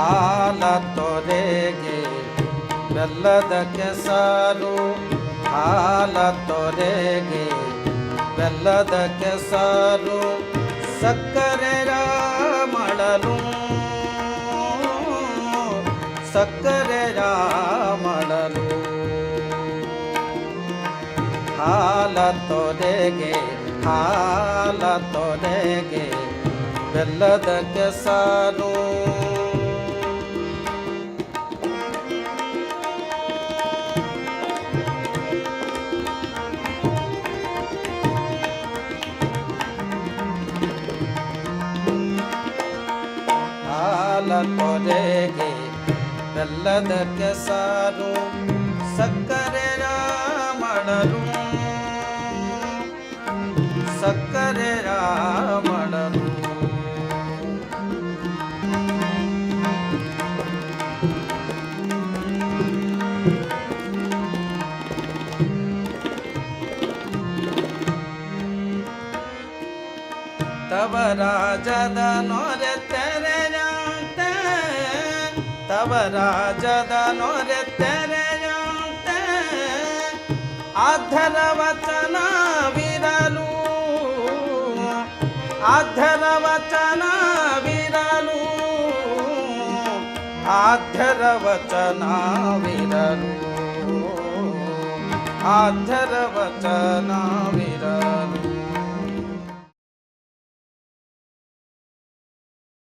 ಹಾಲ ತೊರೆಗೆ ಬೆಲ್ಲದ ಕೆಸರು. ಹಾಲ ತೊರೆಗೆ ಬೆಲ್ಲದ ಕೆಸರು. ಸಕ್ಕರೆ ಮಾಡಲು ಸಕ್ಕರೆ ಮಾಡಲು ಹಾಲ ತೊರೆಗೆ ಹಾಲ ತೊರೆಗೆ ಬೆಲ್ಲದ ಕೆಸರು. ಹಾಲ ತೊರೆಗೆ ಬೆಲ್ಲದ ಕೆಸಾರು ಸಕ್ಕರೆಯ ಮಾಡಲು ಸಕ್ಕರೆಯ ಮಾಡಲು ತವ ರಾಜದ ನೊರೆ ತೆರೆಯಂತೆ तव राजदनुरत्यरयन्ते अधरवचना विरलु। अधरवचना विरलु। अधरवचना विरलु। अधरवचना